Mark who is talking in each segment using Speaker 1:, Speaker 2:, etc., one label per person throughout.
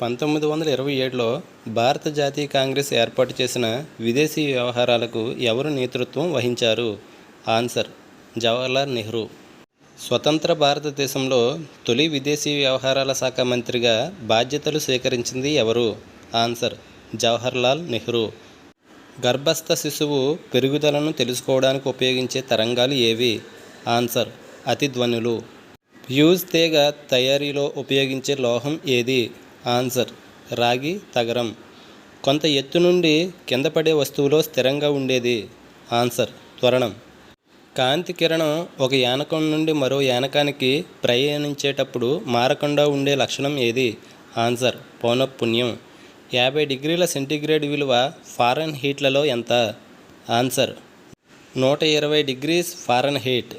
Speaker 1: పంతొమ్మిది వందల ఇరవై ఏడులో భారత జాతీయ కాంగ్రెస్ ఏర్పాటు చేసిన విదేశీ వ్యవహారాలకు ఎవరు నేతృత్వం వహించారు? ఆన్సర్ జవహర్లాల్ నెహ్రూ. స్వతంత్ర భారతదేశంలో తొలి విదేశీ వ్యవహారాల శాఖ మంత్రిగా బాధ్యతలు స్వీకరించింది ఎవరు? ఆన్సర్ జవహర్లాల్ నెహ్రూ. గర్భస్థ శిశువు పెరుగుదలను తెలుసుకోవడానికి ఉపయోగించే తరంగాలు ఏవి? ఆన్సర్ అతిధ్వనులు ఫ్యూజ్ తీగ తయారీలో ఉపయోగించే లోహం ఏది? ఆన్సర్. రాగి తగరం. కొంత ఎత్తు నుండి కింద పడే వస్తువులో స్థిరంగా ఉండేది. ఆన్సర్. త్వరణం. కాంతి కిరణం ఒక యానకం నుండి మరో యానకానికి ప్రయాణించేటప్పుడు మారకుండా ఉండే లక్షణం ఏది? ఆన్సర్. పౌనఃపుణ్యం యాభై డిగ్రీల సెంటీగ్రేడ్ విలువ ఫారెన్ హీట్లలో ఎంత? ఆన్సర్. నూట ఇరవై డిగ్రీస్ ఫారెన్ హీట్.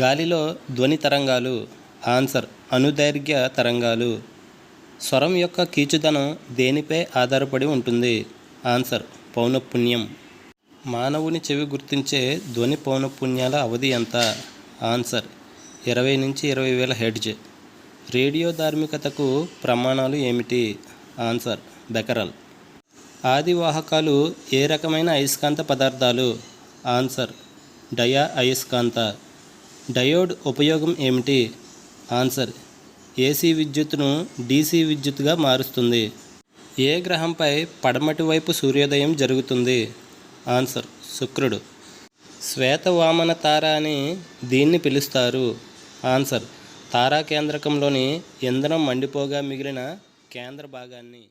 Speaker 1: గాలిలో ధ్వని తరంగాలు. ఆన్సర్. అనుదైర్ఘ్య తరంగాలు. స్వరం యొక్క కీచుదనం దేనిపై ఆధారపడి ఉంటుంది? ఆన్సర్ పౌనఃపుణ్యం మానవుని చెవి గుర్తించే ధ్వని పౌనఃపుణ్యాల అవధి ఎంత? ఆన్సర్ ఇరవై నుంచి ఇరవై వేల హెడ్జ్ రేడియో ధార్మికతకు ప్రమాణాలు ఏమిటి? Answer Becquerel. ఆదివాహకాలు ఏ రకమైన అయస్కాంత పదార్థాలు? ఆన్సర్ డయా అయస్కాంత. డయోడ్ ఉపయోగం ఏమిటి? ఆన్సర్ ఏసీ విద్యుత్తును డీసీ విద్యుత్తుగా మారుస్తుంది. ఏ గ్రహంపై పడమటి వైపు సూర్యోదయం జరుగుతుంది? ఆన్సర్ శుక్రుడు. శ్వేతవామన తార అని దీన్ని పిలుస్తారు. ఆన్సర్ తారా కేంద్రకంలోని ఇంధనం మండిపోగా మిగిలిన కేంద్ర భాగాన్ని.